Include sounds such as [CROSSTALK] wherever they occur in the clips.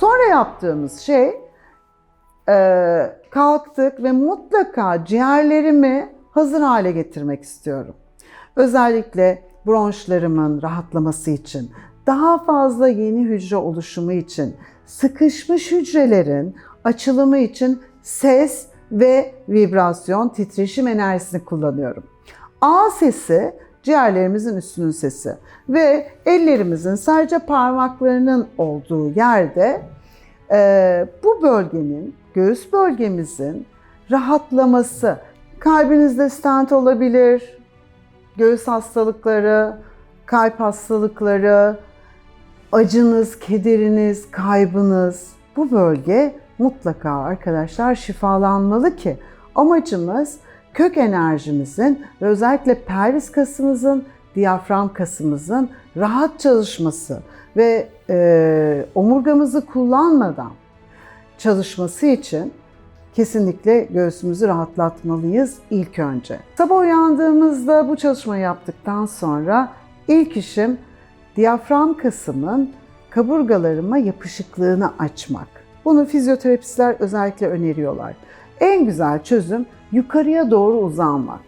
Sonra yaptığımız şey e, kalktık ve mutlaka ciğerlerimi hazır hale getirmek istiyorum. Özellikle bronşlarımın rahatlaması için, daha fazla yeni hücre oluşumu için, sıkışmış hücrelerin açılımı için ses ve vibrasyon, titreşim enerjisini kullanıyorum. A sesi ciğerlerimizin üstünün sesi ve ellerimizin sadece parmaklarının olduğu yerde e, bu bölgenin, göğüs bölgemizin rahatlaması, kalbinizde stent olabilir, göğüs hastalıkları, kalp hastalıkları, acınız, kederiniz, kaybınız bu bölge mutlaka arkadaşlar şifalanmalı ki amacımız kök enerjimizin ve özellikle pelvis kasımızın, diyafram kasımızın rahat çalışması ve e, omurgamızı kullanmadan çalışması için kesinlikle göğsümüzü rahatlatmalıyız ilk önce. Sabah uyandığımızda bu çalışmayı yaptıktan sonra ilk işim diyafram kasımın kaburgalarıma yapışıklığını açmak. Bunu fizyoterapistler özellikle öneriyorlar. En güzel çözüm yukarıya doğru uzanmak.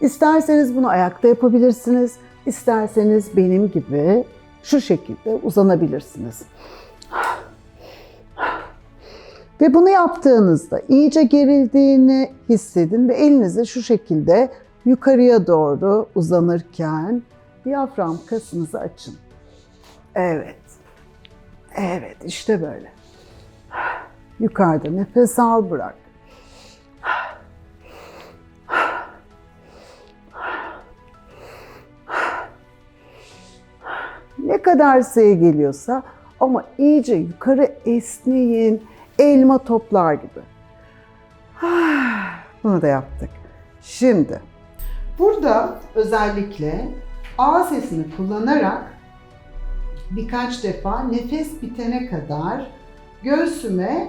İsterseniz bunu ayakta yapabilirsiniz, isterseniz benim gibi şu şekilde uzanabilirsiniz. Ve bunu yaptığınızda iyice gerildiğini hissedin ve elinizi şu şekilde yukarıya doğru uzanırken diyafram kasınızı açın. Evet. Evet, işte böyle. Yukarıda nefes al, bırak. Ne kadar size geliyorsa ama iyice yukarı esneyin, elma toplar gibi. [SIGHS] Bunu da yaptık. Şimdi burada özellikle A sesini kullanarak birkaç defa nefes bitene kadar göğsüme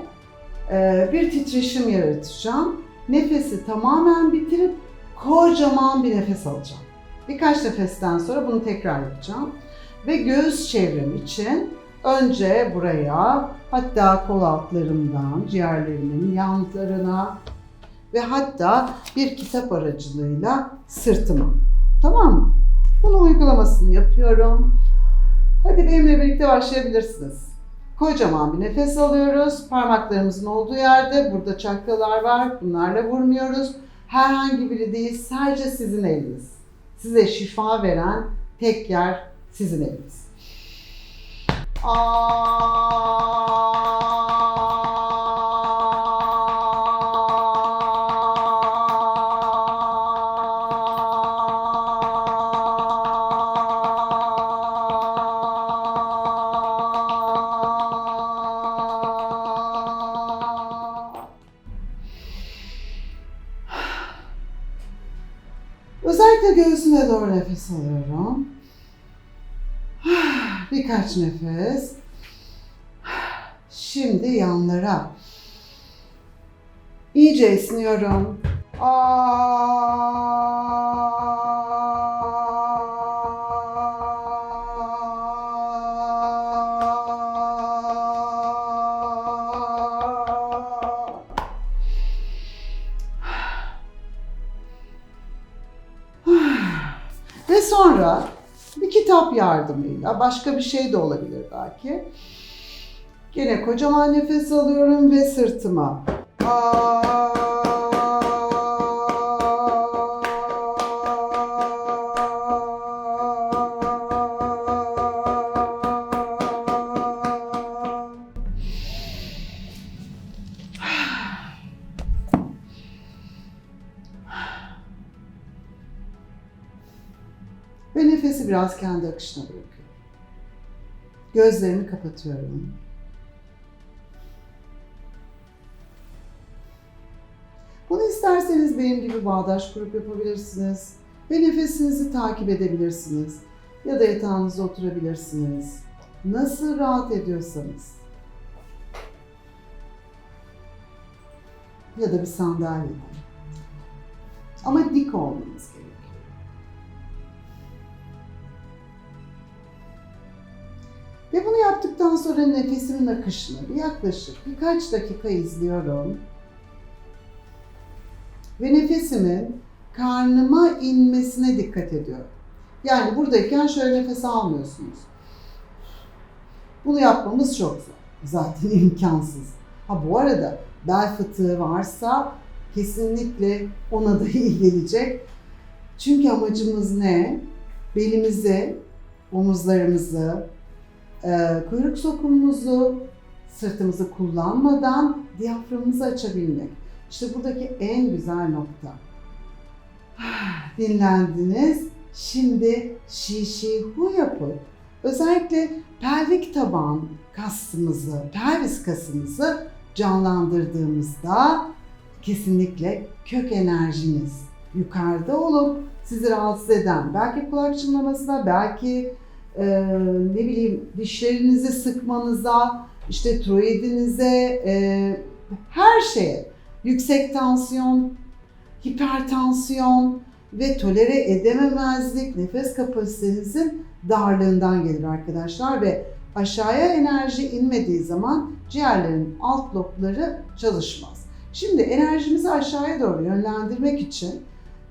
bir titreşim yaratacağım. Nefesi tamamen bitirip kocaman bir nefes alacağım. Birkaç nefesten sonra bunu tekrar yapacağım. Ve göğüs çevrem için önce buraya hatta kol altlarımdan ciğerlerimin yanlarına ve hatta bir kitap aracılığıyla sırtıma. Tamam mı? Bunun uygulamasını yapıyorum. Hadi benimle birlikte başlayabilirsiniz. Kocaman bir nefes alıyoruz. Parmaklarımızın olduğu yerde burada çakralar var. Bunlarla vurmuyoruz. Herhangi biri değil, sadece sizin eliniz. Size şifa veren tek yer sizin eliniz. Özellikle göğsüme doğru nefes alıyorum. [SIGHS] Birkaç nefes. [SIGHS] Şimdi yanlara. İyice esniyorum. Aa. Sonra bir kitap yardımıyla, başka bir şey de olabilir belki. Gene kocaman nefes alıyorum ve sırtıma. Ve nefesi biraz kendi akışına bırakıyorum. Gözlerimi kapatıyorum. Bunu isterseniz benim gibi bağdaş kurup yapabilirsiniz. Ve nefesinizi takip edebilirsiniz. Ya da yatağınızda oturabilirsiniz. Nasıl rahat ediyorsanız. Ya da bir sandalyede. Ama dik olmanız gerekiyor. Yaptıktan sonra nefesimin akışını yaklaşık birkaç dakika izliyorum. Ve nefesimin karnıma inmesine dikkat ediyorum. Yani buradayken şöyle nefes almıyorsunuz. Bunu yapmamız çok zor. Zaten [LAUGHS] imkansız. Ha bu arada bel fıtığı varsa kesinlikle ona da [LAUGHS] iyi gelecek. Çünkü amacımız ne? Belimizi, omuzlarımızı, kuyruk sokumumuzu, sırtımızı kullanmadan diyaframımızı açabilmek. İşte buradaki en güzel nokta. Dinlendiniz. Şimdi şişi hu yapıp özellikle pelvik taban kasımızı, pelvis kasımızı canlandırdığımızda kesinlikle kök enerjiniz yukarıda olup sizi rahatsız eden belki kulak çınlamasına, belki e, ne bileyim dişlerinizi sıkmanıza, işte tiroidinize, e, her şeye yüksek tansiyon, hipertansiyon ve tolere edememezlik nefes kapasitenizin darlığından gelir arkadaşlar ve aşağıya enerji inmediği zaman ciğerlerin alt lobları çalışmaz. Şimdi enerjimizi aşağıya doğru yönlendirmek için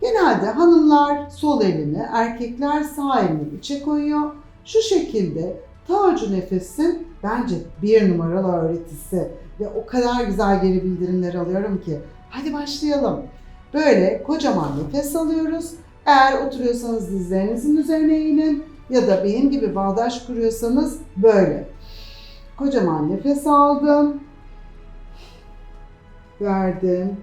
genelde hanımlar sol elini, erkekler sağ elini içe koyuyor. Şu şekilde Tağcı Nefes'in bence bir numaralı öğretisi ve o kadar güzel geri bildirimler alıyorum ki hadi başlayalım. Böyle kocaman nefes alıyoruz. Eğer oturuyorsanız dizlerinizin üzerine eğilin ya da benim gibi bağdaş kuruyorsanız böyle. Kocaman nefes aldım. Verdim.